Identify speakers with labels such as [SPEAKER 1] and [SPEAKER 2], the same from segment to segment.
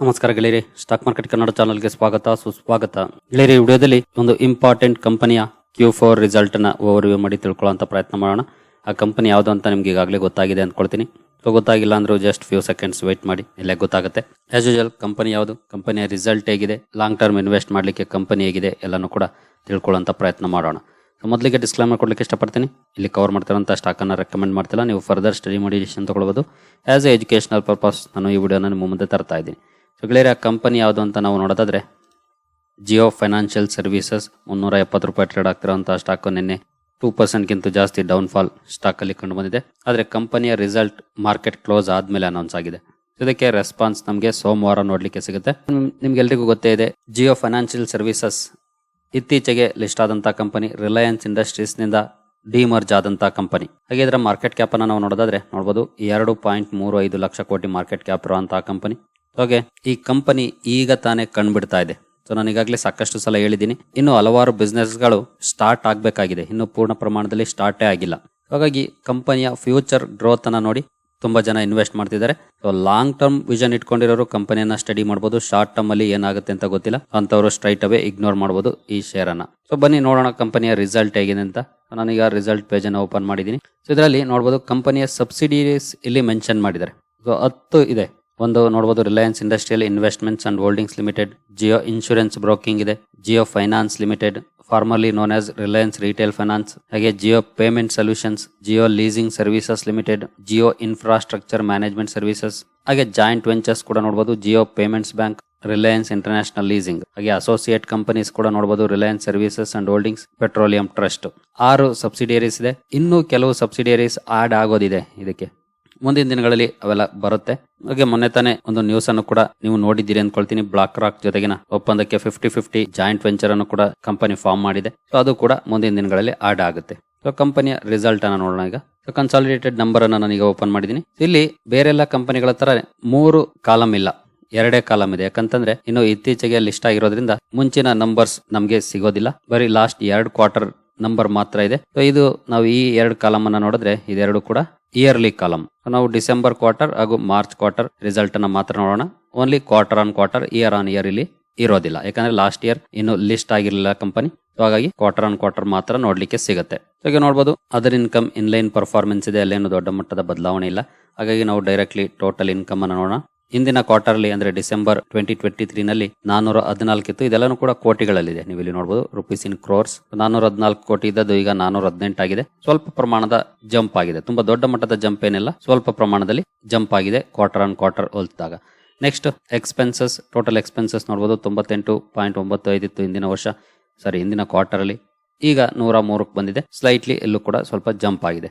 [SPEAKER 1] ನಮಸ್ಕಾರ ಗೆಳೆಯರಿ, stock market Kannada ಚಾನಲ್ಗೆ ಸ್ವಾಗತ, ಸುಸ್ವಾಗತ. ಗೆಳೆಯರಿ ವಿಡಿಯೋದಲ್ಲಿ ಒಂದು ಇಂಪಾರ್ಟೆಂಟ್ ಕಂಪನಿಯ ಕ್ಯೂ ಫೋರ್ ರಿಸಲ್ಟ್ನ ಓವರ್ವ್ಯೂ ಮಾಡಿ ತಿಳ್ಕೊಳ್ಳೋಂಥ ಪ್ರಯತ್ನ ಮಾಡೋಣ. ಆ ಕಂಪನಿ ಯಾವುದು ಅಂತ ನಿಮ್ಗೆ ಈಗಾಗಲೇ ಗೊತ್ತಾಗಿದೆ ಅಂದ್ಕೊಳ್ತೀನಿ. ಸೊ, ಗೊತ್ತಾಗಿಲ್ಲ ಅಂದ್ರೆ ಜಸ್ಟ್ ಫ್ಯೂ ಸೆಕೆಂಡ್ಸ್ ವೆಯ್ಟ್ ಮಾಡಿ, ಇಲ್ಲೇ ಗೊತ್ತಾಗುತ್ತೆ. ಆಸ್ ಯೂಶಲ್ ಕಂಪನಿ ಯಾವುದು, ಕಂಪನಿಯ ರಿಸಲ್ಟ್ ಹೇಗಿದೆ ಲಾಂಗ್ ಟರ್ಮ್ ಇನ್ವೆಸ್ಟ್ ಮಾಡಲಿಕ್ಕೆ ಕಂಪನಿ ಹೇಗಿದೆ, ಎಲ್ಲನೂ ಕೂಡ ತಿಳ್ಕೊಳ್ಳೋಂಥ ಪ್ರಯತ್ನ ಮಾಡೋಣ. ಸೊ, ಮೊದಲಿಗೆ ಡಿಸ್ಕ್ಲೈಮರ್ ಕೊಡ್ಲಿಕ್ಕೆ ಇಷ್ಟಪಡ್ತೀನಿ. ಇಲ್ಲಿ ಕವರ್ ಮಾಡ್ತಿರೋಂಥ ಸ್ಟಾಕನ್ನು ರೆಕಮೆಂಡ್ ಮಾಡ್ತಿಲ್ಲ, ನೀವು ಫರ್ದರ್ ಸ್ಟಡಿ ಮಾಡಿ ಡಿಸಿಷನ್ ತಗೊಳ್ಬೋದು. ಆ್ಯಸ್ ಎ ಎಜುಕೇಷನಲ್ ಪರ್ಪಸ್ ನಾನು ಈ ವಿಡಿಯೋನ ನಿಮ್ಮ ಮುಂದೆ ತರ್ತಾ ಇದ್ದೀನಿ. ಸೊ ಗೆಳೆಯರೆ ಕಂಪನಿ ಯಾವುದು ಅಂತ ನಾವು ನೋಡೋದಾದ್ರೆ ಜಿಯೋ ಫೈನಾನ್ಷಿಯಲ್ ಸರ್ವಿಸಸ್ ಮುನ್ನೂರ ಎಪ್ಪತ್ತು ರೂಪಾಯಿ ಟ್ರೇಡ್ ಆಗ್ತಿರೋಂಥ ಸ್ಟಾಕ್ ನಿನ್ನೆ ಟೂ ಪರ್ಸೆಂಟ್ಗಿಂತ ಜಾಸ್ತಿ ಡೌನ್ ಫಾಲ್ ಸ್ಟಾಕ್ ಅಲ್ಲಿ ಕಂಡು ಬಂದಿದೆ. ಆದರೆ ಕಂಪನಿಯ ರಿಸಲ್ಟ್ ಮಾರ್ಕೆಟ್ ಕ್ಲೋಸ್ ಆದಮೇಲೆ ಅನೌನ್ಸ್ ಆಗಿದೆ. ಇದಕ್ಕೆ ರೆಸ್ಪಾನ್ಸ್ ನಮಗೆ ಸೋಮವಾರ ನೋಡಲಿಕ್ಕೆ ಸಿಗುತ್ತೆ. ನಿಮ್- ನಿಮ್ಗೆಲ್ರಿಗೂ ಗೊತ್ತೇ ಇದೆ, ಜಿಯೋ ಫೈನಾನ್ಷಿಯಲ್ ಸರ್ವಿಸಸ್ ಇತ್ತೀಚೆಗೆ ಲಿಸ್ಟ್ ಆದಂಥ ಕಂಪನಿ ರಿಲಯನ್ಸ್ ಇಂಡಸ್ಟ್ರೀಸ್ನಿಂದ ಡಿಮರ್ಜ್ ಆದಂಥ ಕಂಪನಿ. ಹಾಗೆ ಇದರ ಮಾರ್ಕೆಟ್ ಕ್ಯಾಪನ್ನು ನಾವು ನೋಡೋದಾದ್ರೆ ನೋಡ್ಬೋದು, ಎರಡು ಪಾಯಿಂಟ್ ಮೂರು ಐದು ಲಕ್ಷ ಕೋಟಿ ಮಾರ್ಕೆಟ್ ಕ್ಯಾಪ್ ಇರುವಂತಹ ಕಂಪನಿ. ಹಾಗೆ ಈ ಕಂಪನಿ ಈಗ ತಾನೇ ಕಂಡುಬಿಡ್ತಾ ಇದೆ. ಸೊ ನಾನು ಈಗಾಗಲೇ ಸಾಕಷ್ಟು ಸಲ ಹೇಳಿದ್ದೀನಿ, ಇನ್ನು ಹಲವಾರು ಬಿಸ್ನೆಸ್ಗಳು ಸ್ಟಾರ್ಟ್ ಆಗಬೇಕಾಗಿದೆ. ಇನ್ನು ಪೂರ್ಣ ಪ್ರಮಾಣದಲ್ಲಿ ಸ್ಟಾರ್ಟೇ ಆಗಿಲ್ಲ. ಹಾಗಾಗಿ ಕಂಪನಿಯ ಫ್ಯೂಚರ್ ಗ್ರೋತ್ ಅನ್ನ ನೋಡಿ ತುಂಬಾ ಜನ ಇನ್ವೆಸ್ಟ್ ಮಾಡ್ತಿದ್ದಾರೆ. ಸೊ ಲಾಂಗ್ ಟರ್ಮ್ ವಿಷನ್ ಇಟ್ಕೊಂಡಿರೋರು ಕಂಪನಿಯನ್ನ ಸ್ಟಡಿ ಮಾಡಬಹುದು ಶಾರ್ಟ್ ಟರ್ಮ್ ಅಲ್ಲಿ ಏನಾಗುತ್ತೆ ಅಂತ ಗೊತ್ತಿಲ್ಲ. ಅಂತವರು ಸ್ಟ್ರೈಟ್ ಅವೇ ಇಗ್ನೋರ್ ಮಾಡಬಹುದು ಈ ಶೇರ್ ಅನ್ನ. ಸೊ ಬನ್ನಿ ನೋಡೋಣ ಕಂಪನಿಯ ರಿಸಲ್ಟ್ ಹೇಗಿದೆ ಅಂತ. ನಾನೀಗ ರಿಸಲ್ಟ್ ಪೇಜ್ ಅನ್ನ ಓಪನ್ ಮಾಡಿದ್ದೀನಿ. ಸೊ ಇದರಲ್ಲಿ ನೋಡಬಹುದು ಕಂಪನಿಯ ಸಬ್ಸಿಡೀಸ್ ಇಲ್ಲಿ ಮೆನ್ಷನ್ ಮಾಡಿದ್ದಾರೆ. ಸೊ ಹತ್ತು ಇದೆ. ಒಂದು ನೋಡಬಹುದು Reliance industrial investments and holdings limited Jio insurance broking ಇದೆ Jio finance limited formerly known as Reliance retail finance ಹಾಗೆ Jio payment solutions Jio leasing services limited Jio infrastructure management services ಹಾಗೆ joint ventures ಕೂಡ ನೋಡಬಹುದು Jio payments bank Reliance international leasing ಹಾಗೆ associate companies ಕೂಡ ನೋಡಬಹುದು Reliance services and holdings petroleum trust ಆರು subsidiaries ಇದೆ, ಇನ್ನು ಕೆಲವು ಸಬ್ಸಿಡಿಯರೀಸ್ ಆಡ್ ಆಗೋದಿದೆ ಇದಕ್ಕೆ. ಮುಂದಿನ ದಿನಗಳಲ್ಲಿ ಅವೆಲ್ಲ ಬರುತ್ತೆ. ಹಾಗೆ ಮೊನ್ನೆ ತಾನೇ ಒಂದು ನ್ಯೂಸ್ ಅನ್ನು ಕೂಡ ನೀವು ನೋಡಿದ್ದೀರಿ ಅನ್ಕೊಳ್ತೀನಿ ಬ್ಲಾಕ್ ರಾಕ್ ಜೊತೆಗಿನ ಒಪ್ಪಂದಕ್ಕೆ ಫಿಫ್ಟಿ ಫಿಫ್ಟಿ ಜಾಯಿಂಟ್ ವೆಂಚರ್ ಅನ್ನು ಕೂಡ ಕಂಪನಿ ಫಾರ್ಮ್ ಮಾಡಿದೆ. ಸೊ ಅದು ಕೂಡ ಮುಂದಿನ ದಿನಗಳಲ್ಲಿ ಆಡ್ ಆಗುತ್ತೆ. ಸೊ ಕಂಪನಿಯ ರಿಸಲ್ಟ್ ಅನ್ನ ನೋಡೋಣ ಈಗ. ಸೊ ಕನ್ಸಾಲಿಡೇಟೆಡ್ ನಂಬರ್ ಅನ್ನ ನಾನೀಗ ಓಪನ್ ಮಾಡಿದ್ದೀನಿ. ಇಲ್ಲಿ ಬೇರೆಲ್ಲ ಕಂಪನಿಗಳ ತರ ಮೂರು ಕಾಲಮ್ ಇಲ್ಲ. ಎರಡೇ ಕಾಲಮ್ ಇದೆ. ಯಾಕಂತಂದ್ರೆ ಇನ್ನು ಇತ್ತೀಚೆಗೆ ಲಿಸ್ಟ್ ಆಗಿರೋದ್ರಿಂದ ಮುಂಚಿನ ನಂಬರ್ಸ್ ನಮಗೆ ಸಿಗೋದಿಲ್ಲ. ಬರೀ ಲಾಸ್ಟ್ ಎರಡು ಕ್ವಾರ್ಟರ್ ನಂಬರ್ ಮಾತ್ರ ಇದೆ. ಸೊ ಇದು ನಾವು ಈ ಎರಡು ಕಾಲಮ್ ಅನ್ನ ನೋಡಿದ್ರೆ ಇದೆರಡು ಕೂಡ ಇಯರ್ಲಿ ಕಾಲಮ್ ನಾವು ಡಿಸೆಂಬರ್ ಕ್ವಾರ್ಟರ್ ಹಾಗೂ ಮಾರ್ಚ್ ಕ್ವಾರ್ಟರ್ ರಿಸಲ್ಟ್ ಅನ್ನ ಮಾತ್ರ ನೋಡೋಣ only quarter on quarter year on year ಇಲ್ಲಿ ಇರೋದಿಲ್ಲ. ಯಾಕಂದ್ರೆ ಲಾಸ್ಟ್ ಇಯರ್ ಇನ್ನು ಲಿಸ್ಟ್ ಆಗಿರಲಿಲ್ಲ ಕಂಪನಿ ಹಾಗಾಗಿ ಕ್ವಾರ್ಟರ್ ಆನ್ ಕ್ವಾರ್ಟರ್ ಮಾತ್ರ ನೋಡ್ಲಿಕ್ಕೆ ಸಿಗುತ್ತೆ. ಹಾಗೆ ನೋಡಬಹುದು ಅದರ್ ಇನ್ಕಮ್ ಇನ್ಲೈನ್ ಪರ್ಫಾರ್ಮೆನ್ಸ್ ಇದೆ. ಅಲ್ಲೇನು ದೊಡ್ಡ ಮಟ್ಟದ ಬದಲಾವಣೆ ಇಲ್ಲ. ಹಾಗಾಗಿ ನಾವು ಡೈರೆಕ್ಟ್ಲಿ ಟೋಟಲ್ ಇನ್ಕಮ್ ಅನ್ನ ನೋಡೋಣ. ಇಂದಿನ ಕ್ವಾರ್ಟರ್ಲಿ ಅಂದ್ರೆ ಡಿಸೆಂಬರ್ ಟ್ವೆಂಟಿ ಟ್ವೆಂಟಿ ತ್ರೀ ನಲ್ಲಿ ನಾನೂರ ಹದಿನಾಲ್ಕಿತ್ತು ಇದೆಲ್ಲನೂ ಕೂಡ ಕೋಟಿಗಳಲ್ಲಿದೆ. ನೀವು ಇಲ್ಲಿ ನೋಡಬಹುದು ರುಪೀಸ್ ಇನ್ ಕ್ರೋರ್ಸ್. ನಾನೂರ ಹದಿನಾಲ್ಕು ಕೋಟಿ ಇದ್ದದ್ದು ಈಗ ನಾನೂರ ಹದಿನೆಂಟು ಆಗಿದೆ. ಸ್ವಲ್ಪ ಪ್ರಮಾಣದ ಜಂಪ್ ಆಗಿದೆ. ತುಂಬಾ ದೊಡ್ಡ ಮಟ್ಟದ ಜಂಪ್ ಏನಿಲ್ಲ. ಸ್ವಲ್ಪ ಪ್ರಮಾಣದಲ್ಲಿ ಜಂಪ್ ಆಗಿದೆ, ಕ್ವಾರ್ಟರ್ ಆನ್ ಕ್ವಾರ್ಟರ್ ಹೋಲಿಸಿದಾಗ ನೆಕ್ಸ್ಟ್, ಎಕ್ಸ್ಪೆನ್ಸಸ್. ಟೋಟಲ್ ಎಕ್ಸ್ಪೆನ್ಸಸ್ ನೋಡಬಹುದು ತೊಂಬತ್ತೆಂಟು ಪಾಯಿಂಟ್ ಒಂಬತ್ತು ಐದಿತ್ತು ಇಂದಿನ ವರ್ಷ. ಸಾರಿ, ಇಂದಿನ ಕ್ವಾರ್ಟರ್ ಅಲ್ಲಿ ಈಗ ನೂರ ಮೂರಕ್ಕೆ ಬಂದಿದೆ. ಸ್ಲೈಟ್ಲಿ ಎಲ್ಲೂ ಕೂಡ ಸ್ವಲ್ಪ ಜಂಪ್ ಆಗಿದೆ.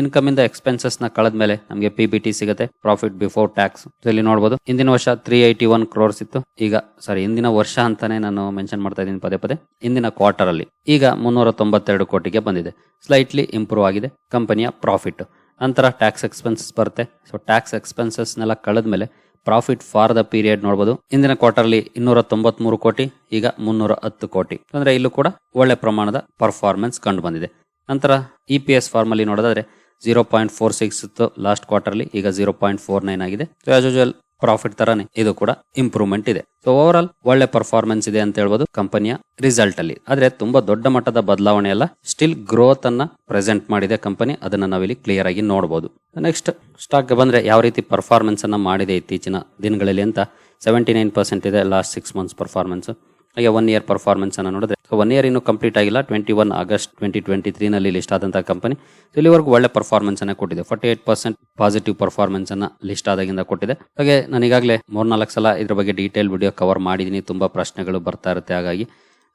[SPEAKER 1] ಇನ್ಕಮ್ ಇಂದ ಎಕ್ಸ್ಪೆನ್ಸಸ್ನ ಕಳೆದ ಮೇಲೆ ನಮಗೆ ಪಿ ಬಿ ಟಿ ಸಿಗುತ್ತೆ ಪ್ರಾಫಿಟ್ ಬಿಫೋರ್ ಟ್ಯಾಕ್ಸ್ ಇಲ್ಲಿ ನೋಡಬಹುದು ಇಂದಿನ ವರ್ಷ ತ್ರೀ ಏಯ್ಟಿ ಒನ್ ಕ್ರೋರ್ಸ್ ಇತ್ತು. ಈಗ ಸಾರಿ ಹಿಂದಿನ ವರ್ಷ ಅಂತಾನೆ ನಾನು ಮೆನ್ಷನ್ ಮಾಡ್ತಾ ಇದ್ದೀನಿ ಪದೇ ಪದೇ. ಇಂದಿನ ಕ್ವಾರ್ಟರ್ ಅಲ್ಲಿ. ಈಗ ಮುನ್ನೂರ ತೊಂಬತ್ತೆರಡು ಕೋಟಿಗೆ ಬಂದಿದೆ. ಸ್ಲೈಟ್ಲಿ ಇಂಪ್ರೂವ್ ಆಗಿದೆ ಕಂಪನಿಯ ಪ್ರಾಫಿಟ್ ನಂತರ ಟ್ಯಾಕ್ಸ್ ಎಕ್ಸ್ಪೆನ್ಸಸ್ ಬರುತ್ತೆ. ಸೊ ಟ್ಯಾಕ್ಸ್ ಎಕ್ಸ್ಪೆನ್ಸಸ್ ನೆಲ್ಲ ಕಳೆದ ಮೇಲೆ ಪ್ರಾಫಿಟ್ ಫಾರ್ ದ ಪೀರಿಯಡ್ ನೋಡಬಹುದು ಇಂದಿನ ಕ್ವಾರ್ಟರ್ಲಿ ಇನ್ನೂರ ತೊಂಬತ್ಮೂರು ಕೋಟಿ, ಈಗ ಮುನ್ನೂರ ಹತ್ತು ಕೋಟಿ ಅಂದ್ರೆ ಇಲ್ಲೂ ಕೂಡ ಒಳ್ಳೆ ಪ್ರಮಾಣದ ಪರ್ಫಾರ್ಮೆನ್ಸ್ ಕಂಡು ಬಂದಿದೆ. ನಂತರ ಇ ಪಿ ಎಸ್ ಫಾರ್ಮ್ ಅಲ್ಲಿ ನೋಡೋದಾದ್ರೆ ಜೀರೋ ಪಾಯಿಂಟ್ ಫೋರ್ ಸಿಕ್ಸ್ ಇತ್ತು ಲಾಸ್ಟ್ ಕ್ವಾರ್ಟರ್ಲಿ ಈಗ ಜೀರೋ ಪಾಯಿಂಟ್ ಫೋರ್ ನೈನ್ ಆಗಿದೆ. ಆಸ್ ಯೂಶುವಲ್ ಪ್ರಾಫಿಟ್ ತರಾನೇ ಇದು ಕೂಡ ಇಂಪ್ರೂವ್ಮೆಂಟ್ ಇದೆ. ಸೊ ಓವರ್ ಆಲ್ ಒಳ್ಳೆ ಪರ್ಫಾರ್ಮೆನ್ಸ್ ಇದೆ ಅಂತ ಹೇಳ್ಬೋದು ಕಂಪನಿಯ ರಿಸಲ್ಟ್ ಅಲ್ಲಿ. ಆದ್ರೆ, ತುಂಬಾ ದೊಡ್ಡ ಮಟ್ಟದ ಬದಲಾವಣೆ ಅಲ್ಲ ಸ್ಟಿಲ್ ಗ್ರೋತ್ ಅನ್ನ ಪ್ರೆಸೆಂಟ್ ಮಾಡಿದೆ ಕಂಪನಿ. ಅದನ್ನ ನಾವಿಲ್ಲಿ ಕ್ಲಿಯರ್ ಆಗಿ ನೋಡಬಹುದು ನೆಕ್ಸ್ಟ್ ಸ್ಟಾಕ್ ಬಂದ್ರೆ ಯಾವ ರೀತಿ ಪರ್ಫಾರ್ಮೆನ್ಸ್ ಅನ್ನ ಮಾಡಿದೆ ಇತ್ತೀಚಿನ ದಿನಗಳಲ್ಲಿ ಅಂತ ಸೆವೆಂಟಿ ನೈನ್ ಪರ್ಸೆಂಟ್ ಇದೆ ಲಾಸ್ಟ್ ಸಿಕ್ಸ್ ಮಂತ್ಸ್ ಪರ್ಫಾರ್ಮೆನ್ಸ್ ಹಾಗೆ ಒನ್ ಇಯರ್ ಪರ್ಫಾರ್ಮೆನ್ಸ್ ಅನ್ನ ನೋಡಿದ್ರೆ ಒನ್ ಇಯರ್ ಇನ್ನು ಕಂಪ್ಲೀಟ್ ಆಗಿಲ್ಲ. Twenty one August twenty twenty ತ್ರೀನಲ್ಲಿ list ಆದಂತಹ ಕಂಪನಿ ಇಲ್ಲಿವರೆಗೂ ಒಳ್ಳೆ ಪರ್ಫಾರ್ಮೆನ್ಸ್ ಅನ್ನು ಕೊಟ್ಟಿದೆ. Forty eight percent positive performance ಅನ್ನ ಲಿಸ್ಟ್ ಆದಾಗಿಂದ ಕೊಟ್ಟಿದೆ. ಹಾಗೆ ನಾನು ಈಗಾಗಲೇ ಮೂರ್ನಾಲ್ಕು ಸಲ ಇದ್ರ ಬಗ್ಗೆ ಡೀಟೇಲ್ ವಿಡಿಯೋ ಕವರ್ ಮಾಡಿದ್ದೀನಿ ತುಂಬಾ ಪ್ರಶ್ನೆಗಳು ಬರ್ತಾ ಇರುತ್ತೆ. ಹಾಗಾಗಿ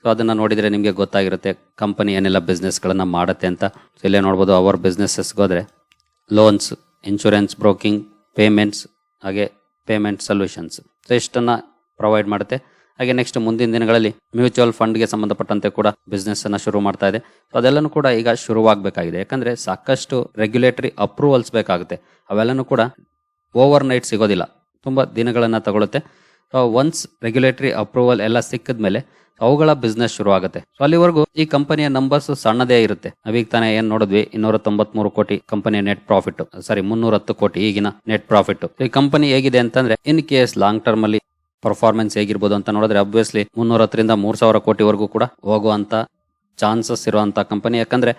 [SPEAKER 1] ಸೊ ಅದನ್ನ ನೋಡಿದ್ರೆ ನಿಮಗೆ ಗೊತ್ತಾಗಿರುತ್ತೆ ಕಂಪನಿ ಏನೆಲ್ಲ ಬಿಸ್ನೆಸ್ಗಳನ್ನು ಮಾಡುತ್ತೆ ಅಂತ. ಸೊ ಇಲ್ಲೇ ನೋಡ್ಬೋದು ಅವರ್ ಬಿಸ್ನೆಸ್ಸಸ್ಗೆ ಹೋದ್ರೆ ಲೋನ್ಸ್ ಇನ್ಶೂರೆನ್ಸ್ ಬ್ರೋಕಿಂಗ್ ಪೇಮೆಂಟ್ಸ್ ಹಾಗೆ ಪೇಮೆಂಟ್ ಸೊಲ್ಯೂಷನ್ಸ್ ಸೊ ಇಷ್ಟನ್ನು ಪ್ರೊವೈಡ್ ಮಾಡುತ್ತೆ. ಹಾಗೆ ನೆಕ್ಸ್ಟ್ ಮುಂದಿನ ದಿನಗಳಲ್ಲಿ ಮ್ಯೂಚುವಲ್ ಫಂಡ್ಗೆ ಸಂಬಂಧಪಟ್ಟಂತೆ ಕೂಡ ಬಿಸ್ನೆಸ್ ಅನ್ನ ಶುರು ಮಾಡ್ತಾ ಇದೆ. ಅದೆಲ್ಲನೂ ಕೂಡ ಈಗ ಶುರುವಾಗಬೇಕಾಗಿದೆ. ಯಾಕಂದ್ರೆ ಸಾಕಷ್ಟು ರೆಗ್ಯುಲೇಟರಿ ಅಪ್ರೂವಲ್ಸ್ ಬೇಕಾಗುತ್ತೆ. ಅವೆಲ್ಲನೂ ಕೂಡ ಓವರ್ ನೈಟ್ ಸಿಗೋದಿಲ್ಲ. ತುಂಬ ದಿನಗಳನ್ನ ತಗೊಳುತ್ತೆ. ಒನ್ಸ್ ರೆಗ್ಯುಲೇಟರಿ ಅಪ್ರೂವಲ್ ಎಲ್ಲ ಸಿಕ್ಕಿದ್ಮೇಲೆ ಅವುಗಳ ಬಿಸ್ನೆಸ್ ಶುರು ಆಗುತ್ತೆ ಸೊ ಅಲ್ಲಿವರೆಗೂ ಈ ಕಂಪನಿಯ ನಂಬರ್ಸ್ ಸಣ್ಣದೇ ಇರುತ್ತೆ. ನಾವೀಗ ತಾನೇ ಏನ್ ನೋಡಿದ್ವಿ? ಇನ್ನೂರ ತೊಂಬತ್ಮೂರು ಕೋಟಿ ಕಂಪನಿಯ ನೆಟ್ ಪ್ರಾಫಿಟ್ ಸಾರಿ ಮುನ್ನೂರ ಹತ್ತು ಕೋಟಿ ಈಗಿನ ನೆಟ್ ಪ್ರಾಫಿಟ್ ಈ ಕಂಪನಿ ಹೇಗಿದೆ ಅಂತಂದ್ರೆ ಇನ್ ಕೇಸ್ ಲಾಂಗ್ ಟರ್ಮ್ ಅಲ್ಲಿ ಪರ್ಫಾರ್ಮೆನ್ಸ್ ಹೇಗಿರ್ಬೋದು ಅಂತ ನೋಡಿದ್ರೆ ಅಬ್ವಿಯಸ್ಲಿ ಮುನ್ನೂರ ಹತ್ತರಿಂದ ಮೂರ್ ಸಾವಿರ ಕೋಟಿವರೆಗೂ ಕೂಡ ಹೋಗುವಂಥ ಚಾನ್ಸಸ್ ಇರುವಂಥ ಕಂಪನಿ ಯಾಕಂದ್ರೆ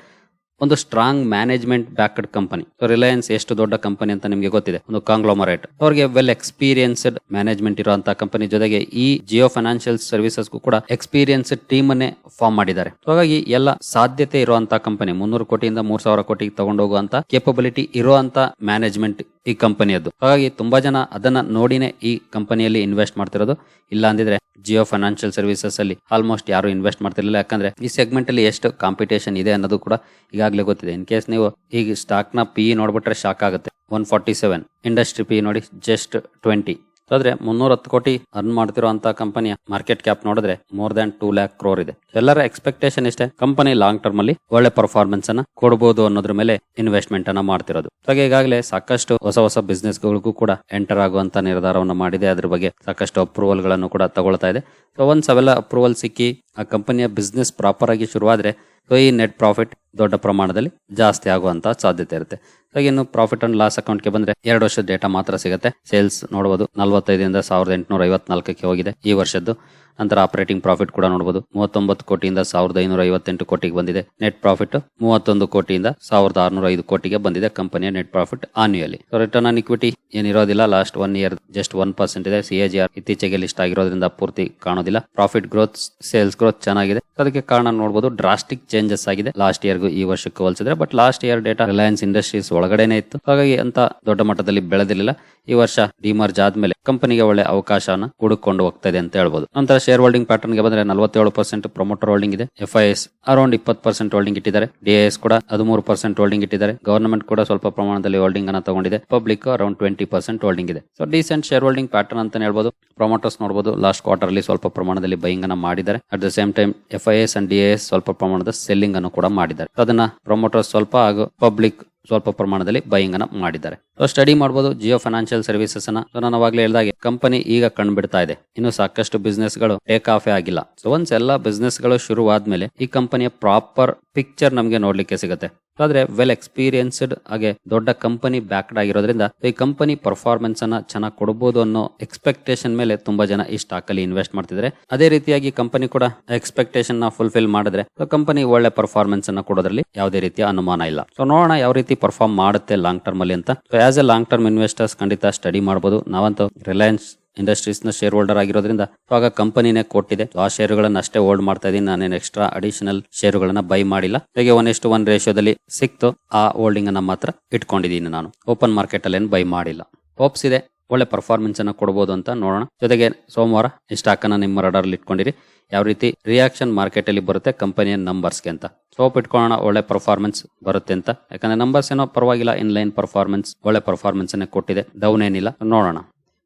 [SPEAKER 1] ಒಂದು strong management backed company Reliance ಎಷ್ಟು ದೊಡ್ಡ ಕಂಪನಿ ಅಂತ ನಿಮಗೆ ಗೊತ್ತಿದೆ. ಒಂದು ಕಾಂಗ್ಲೋಮರೇಟ್ ಅವರಿಗೆ ವೆಲ್ ಎಕ್ಸ್ಪೀರಿಯನ್ಸ್ಡ್ ಮ್ಯಾನೇಜ್ಮೆಂಟ್ ಇರುವಂತಹ ಕಂಪನಿ ಜೊತೆಗೆ ಈ ಜಿಯೋ ಫೈನಾನ್ಷಿಯಲ್ ಸರ್ವಿಸಸ್ ಕೂಡ ಎಕ್ಸ್ಪೀರಿಯನ್ಸ್ಡ್ ಟೀಮ್ ಅನ್ನೇ ಫಾರ್ಮ್ ಮಾಡಿದ್ದಾರೆ. ಹಾಗಾಗಿ ಎಲ್ಲ ಸಾಧ್ಯತೆ ಇರುವಂತಹ ಕಂಪನಿ ಮುನ್ನೂರು ಕೋಟಿಯಿಂದ ಮೂರ್ ಸಾವಿರ ಕೋಟಿಗೆ ತಗೊಂಡೋಗುವಂತ ಕೇಪಬಿಲಿಟಿ ಇರುವಂತ ಮ್ಯಾನೇಜ್ಮೆಂಟ್ ಈ ಕಂಪನಿಯದ್ದು ಹಾಗಾಗಿ ತುಂಬಾ ಜನ ಅದನ್ನ ನೋಡಿನೇ ಈ ಕಂಪನಿಯಲ್ಲಿ ಇನ್ವೆಸ್ಟ್ ಮಾಡ್ತಿರೋದು. ಇಲ್ಲ ಅಂದಿದ್ರೆ ಜಿಯೋ ಫೈನಾನ್ಷಿಯಲ್ ಸರ್ವಿಸಸ್ ಅಲ್ಲಿ ಆಲ್ಮೋಸ್ಟ್ ಯಾರು ಇನ್ವೆಸ್ಟ್ ಮಾಡ್ತಿರಲಿಲ್ಲ. ಯಾಕಂದ್ರೆ ಈ ಸೆಗ್ಮೆಂಟ್ ಅಲ್ಲಿ ಎಷ್ಟು ಕಾಂಪಿಟೇಷನ್ ಇದೆ ಅನ್ನೋದು ಕೂಡ ಈಗಾಗಲೇ ಗೊತ್ತಿದೆ. ಇನ್ ಕೇಸ್ ನೀವು ಈಗ ಸ್ಟಾಕ್ನ ಪಿ ನೋಡ್ಬಿಟ್ರೆ ಶಾಕ್ ಆಗುತ್ತೆ. One forty seven industry P ನೋಡಿ ಜಸ್ಟ್ ಟ್ವೆಂಟಿ ಆದ್ರೆ ಮುನ್ನೂರ ಹತ್ತು ಕೋಟಿ ಅರ್ನ್ ಮಾಡ್ತಿರುವಂತ ಕಂಪನಿಯ ಮಾರ್ಕೆಟ್ ಕ್ಯಾಪ್ ನೋಡಿದ್ರೆ more than two lakh crore ಇದೆ. ಎಲ್ಲರ ಎಕ್ಸ್ಪೆಕ್ಟೇಷನ್ ಇಷ್ಟೇ. ಕಂಪನಿ ಲಾಂಗ್ ಟರ್ಮ್ ಅಲ್ಲಿ ಒಳ್ಳೆ ಪರ್ಫಾರ್ಮೆನ್ಸ್ ಅನ್ನ ಕೊಡಬಹುದು ಅನ್ನೋದ್ರ ಮೇಲೆ ಇನ್ವೆಸ್ಟ್ಮೆಂಟ್ ಅನ್ನ ಮಾಡ್ತಿರೋದು. ಹಾಗೆ ಈಗಾಗಲೇ ಸಾಕಷ್ಟು ಹೊಸ ಹೊಸ ಬಿಸ್ನೆಸ್ ಗಳಿಗೂ ಕೂಡ ಎಂಟರ್ ಆಗುವಂತ ನಿರ್ಧಾರವನ್ನು ಮಾಡಿದೆ. ಅದ್ರ ಬಗ್ಗೆ ಸಾಕಷ್ಟು ಅಪ್ರೂವಲ್ಗಳನ್ನು ಕೂಡ ತಗೊಳ್ತಾ ಇದೆ. ಸೊ ಒನ್ಸ್ ಅವೆಲ್ಲ ಅಪ್ರೂವಲ್ ಸಿಕ್ಕಿ ಆ ಕಂಪನಿಯ ಬಿಸ್ನೆಸ್ ಪ್ರಾಪರ್ ಆಗಿ ಶುರುವಾದ್ರೆ ಸೊ ಈ ನೆಟ್ ಪ್ರಾಫಿಟ್ ದೊಡ್ಡ ಪ್ರಮಾಣದಲ್ಲಿ ಜಾಸ್ತಿ ಆಗುವಂತ ಸಾಧ್ಯತೆ ಇರುತ್ತೆ. ಹಾಗೆ ಇನ್ನು ಪ್ರಾಫಿಟ್ ಅಂಡ್ ಲಾಸ್ ಅಕೌಂಟ್ಗೆ ಬಂದ್ರೆ ಎರಡು ವರ್ಷದ ಡೇಟಾ ಮಾತ್ರ ಸಿಗುತ್ತೆ. ಸೇಲ್ಸ್ ನೋಡಬಹುದು ನಲವತ್ತೈದರಿಂದ ಸಾವಿರದ ಎಂಟುನೂರ ಐವತ್ನಾಲ್ಕಕ್ಕೆ ಹೋಗಿದೆ ಈ ವರ್ಷದ್ದು. ನಂತರ ಆಪರೇಟಿಂಗ್ ಪ್ರಾಫಿಟ್ ಕೂಡ ನೋಡಬಹುದು ಮೂವತ್ತೊಂಬತ್ತು ಕೋಟಿಯಿಂದ ಸಾವಿರದ ಐನೂರ ಐವತ್ತೆಂಟು ಕೋಟಿಗೆ ಬಂದಿದೆ. ನೆಟ್ ಪ್ರಾಫಿಟ್ ಮೂವತ್ತೊಂದು ಕೋಟಿಯಿಂದ ಸಾವಿರದ ಆರುನೂರ ಐದು ಕೋಟಿಗೆ ಬಂದಿದೆ ಕಂಪನಿಯ net profit annually return on equity ಏನಿರೋದಿಲ್ಲ. Last one year just one percent ಇದೆ. ಸಿಎಜಿಆರ್ ಆರ್ ಇತ್ತೀಚೆಗೆ ಲಿಸ್ಟ್ ಆಗಿರೋದ್ರಿಂದ ಪೂರ್ತಿ ಕಾಣೋದಿಲ್ಲ. ಪ್ರಾಫಿಟ್ ಗ್ರೋತ್ ಸೇಲ್ಸ್ ಗ್ರೋತ್ ಚೆನ್ನಾಗಿದೆ. ಅದಕ್ಕೆ ಕಾರಣ ನೋಡಬಹುದು ಡ್ರಾಸ್ಟಿಕ್ ಚೇಂಜಸ್ ಆಗಿದೆ. ಲಾಸ್ಟ್ ಇಯರ್ಗೂ ಈ ವರ್ಷಕ್ಕೆ ಹೋಲಿಸಿದ್ರೆ but last year data Reliance Industries ಒಳಗಡೆನೆ ಇತ್ತು. ಹಾಗಾಗಿ ಅಂತ ದೊಡ್ಡ ಮಟ್ಟದಲ್ಲಿ ಬೆಳೆದಿರಲಿಲ್ಲ. ಈ ವರ್ಷ ಡಿಮರ್ಜ್ ಆದ್ಮೇಲೆ ಕಂಪನಿಗೆ ಒಳ್ಳೆ ಅವಕಾಶನ ಹುಡುಕೊಂಡು ಹೋಗ್ತಾ ಇದೆ ಅಂತ ಹೇಳ್ಬೋದು. ನಂತರ ಶೇರ್ ಹೋಲ್ಡಿಂಗ್ ಪ್ಯಾಟರ್ನ್ಗೆ ಬಂದ್ರೆ ನಲವತ್ತೇಳು ಪರ್ಸೆಂಟ್ ಪ್ರೊಮೋಟರ್ ಹೋಲ್ಡಿಂಗ್ ಇದೆ. ಎಫ್ ಐ ಎಸ್ ಅರೌಂಡ್ ಇಪ್ಪತ್ತು ಪರ್ಸೆಂಟ್ ಹೋಲ್ಡಿಂಗ್ ಇಟ್ಟಿದ್ದಾರೆ. ಡಿಎಸ್ ಕೂಡ ಹದಿಮೂರು ಪರ್ಸೆಂಟ್ ಹೋಲ್ಡಿಂಗ್ ಇಟ್ಟಿದ್ದಾರೆ. ಗವರ್ನಮೆಂಟ್ ಕೂಡ ಸ್ವಲ್ಪ ಪ್ರಮಾಣದಲ್ಲಿ ಹೋಲ್ಡಿಂಗ್ ಅನ್ನ ತಗೊಂಡಿದೆ. Public around twenty percent holding ಇದೆ. So decent share holding pattern ಅಂತ ಹೇಳ್ಬೋದು. ಪ್ರೊಮೋಟರ್ಸ್ ನೋಡಬಹುದು ಲಾಸ್ಟ್ ಕ್ವಾರ್ಟರ್ ಅಲ್ಲಿ ಸ್ವಲ್ಪ ಪ್ರಮಾಣದಲ್ಲಿ ಬೈಯಿಂಗ್ ಅನ್ನ ಮಾಡಿದ್ದಾರೆ. At the same time F I S and DS ಸ್ವಲ್ಪ ಪ್ರಮಾಣದ ಸೆಲ್ಲಿಂಗ್ ಅನ್ನು ಕೂಡ ಮಾಡಿದ್ದಾರೆ. ಅದನ್ನ ಪ್ರೊಮೋಟರ್ಸ್ ಸ್ವಲ್ಪ ಹಾಗೂ ಪಬ್ಲಿಕ್ ಸ್ವಲ್ಪ ಪ್ರಮಾಣದಲ್ಲಿ ಬೈಯಿಂಗ್ ಅನ್ನ ಮಾಡಿದ್ದಾರೆ. ಸೊ, ಸ್ಟಡಿ ಮಾಡಬಹುದು ಜಿಯೋ ಫೈನಾನ್ಷಿಯಲ್ ಸರ್ವಿಸಸ್ ಅನ್ನ. ಸೊ, ನಾನು ಅವಾಗಲೇ ಹೇಳಿದಾಗೆ, ಕಂಪನಿ ಈಗ ಕಂಡುಬಿಡ್ತಾ ಇದೆ. ಇನ್ನು ಸಾಕಷ್ಟು ಬಿಸ್ನೆಸ್ಗಳು ಟೇಕ್ ಆಫ್ ಆಗಿಲ್ಲ. ಸೊ ಒನ್ಸ್ ಎಲ್ಲಾ ಬಿಸ್ನೆಸ್ಗಳು ಶುರುವಾದ್ಮೇಲೆ ಈ ಕಂಪನಿಯ ಪ್ರಾಪರ್ ಪಿಕ್ಚರ್ ನಮಗೆ ನೋಡ್ಲಿಕ್ಕೆ ಸಿಗುತ್ತೆ. ಆದ್ರೆ ವೆಲ್ ಎಕ್ಸ್ಪೀರಿಯನ್ಸ್ಡ್ ಹಾಗೆ ದೊಡ್ಡ ಕಂಪನಿ ಬ್ಯಾಕ್ಡ್ ಆಗಿರೋದ್ರಿಂದ ಈ ಕಂಪನಿ ಪರ್ಫಾರ್ಮೆನ್ಸ್ ಅನ್ನ ಚೆನ್ನಾಗಿ ಕೊಡಬಹುದು ಅನ್ನೋ ಎಕ್ಸ್ಪೆಕ್ಟೇಷನ್ ಮೇಲೆ ತುಂಬಾ ಜನ ಈ ಸ್ಟಾಕ್ ಅಲ್ಲಿ ಇನ್ವೆಸ್ಟ್ ಮಾಡ್ತಿದ್ರೆ. ಅದೇ ರೀತಿಯಾಗಿ ಕಂಪನಿ ಕೂಡ ಎಕ್ಸ್ಪೆಕ್ಟೇಷನ್ನ ಫುಲ್ಫಿಲ್ ಮಾಡಿದ್ರೆ ಕಂಪನಿ ಒಳ್ಳೆ ಪರ್ಫಾರ್ಮೆನ್ಸ್ ಅನ್ನ ಕೊಡೋದ್ರಲ್ಲಿ ಯಾವುದೇ ರೀತಿಯ ಅನುಮಾನ ಇಲ್ಲ. ಸೊ ನೋಡೋಣ ಯಾವ ರೀತಿ ಪರ್ಫಾರ್ಮ್ ಮಾಡುತ್ತೆ ಲಾಂಗ್ ಟರ್ಮ್ ಅಲ್ಲಿ ಅಂತ. So as a long term investors ಖಂಡಿತ ಸ್ಟಡಿ ಮಾಡಬಹುದು ನಾವಂತೂ ರಿಲಯನ್ಸ್ ಇಂಡಸ್ಟ್ರೀಸ್ನ ಶೇರ್ ಹೋಲ್ಡರ್ ಆಗಿರೋದ್ರಿಂದ ಇವಾಗ ಕಂಪನಿನೇ ಕೊಟ್ಟಿದೆ. ಆ ಶೇರುಗಳನ್ನ ಅಷ್ಟೇ ಹೋಲ್ಡ್ ಮಾಡ್ತಾ ಇದೀನಿ. ನಾನೇನು ಎಕ್ಸ್ಟ್ರಾ ಅಡಿಷನಲ್ ಶೇರುಗಳನ್ನ ಬೈ ಮಾಡಿಲ್ಲ. ಹೇಗೆ ಒನ್ ಎಷ್ಟು ಒನ್ ರೇಷಿಯೋದಲ್ಲಿ ಸಿಕ್ತು. ಆ ಹೋಲ್ಡಿಂಗ್ ಅನ್ನ ಮಾತ್ರ ಇಟ್ಕೊಂಡಿದ್ದೀನಿ ನಾನು. ಓಪನ್ ಮಾರ್ಕೆಟ್ ಅಲ್ಲಿ ಏನು ಬೈ ಮಾಡಿಲ್ಲ. ಹೋಪ್ಸ್ ಇದೆ. ಒಳ್ಳೆ ಪರ್ಫಾರ್ಮೆನ್ಸ್ ಅನ್ನ ಕೊಡಬಹುದು ಅಂತ ನೋಡೋಣ. ಜೊತೆಗೆ ಸೋಮವಾರ ಈ ಸ್ಟಾಕ್ ಅನ್ನ ನಿಮ್ಮ ರಡರ್ ಇಟ್ಕೊಂಡಿರಿ. ಯಾವ ರೀತಿ ರಿಯಾಕ್ಷನ್ ಮಾರ್ಕೆಟ್ ಅಲ್ಲಿ ಬರುತ್ತೆ ಕಂಪನಿಯ ನಂಬರ್ಸ್ಗೆ ಅಂತ. ಸೋಪ್ ಇಟ್ಕೊಳ್ಳೋಣ. ಒಳ್ಳೆ ಪರ್ಫಾರ್ಮೆನ್ಸ್ ಬರುತ್ತೆ ಅಂತ. ಯಾಕಂದ್ರೆ ನಂಬರ್ಸ್ ಏನೋ ಪರವಾಗಿಲ್ಲ. ಇನ್ ಲೈನ್ ಪರ್ಫಾರ್ಮೆನ್ಸ್ ಒಳ್ಳೆ ಪರ್ಫಾರ್ಮೆನ್ಸ್ ಅನ್ನೇ ಕೊಟ್ಟಿದೆ. ಡೌನ್ ಏನಿಲ್ಲ. ನೋಡೋಣ.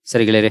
[SPEAKER 1] ಸರಿ ಗೆಳೆಯರಿ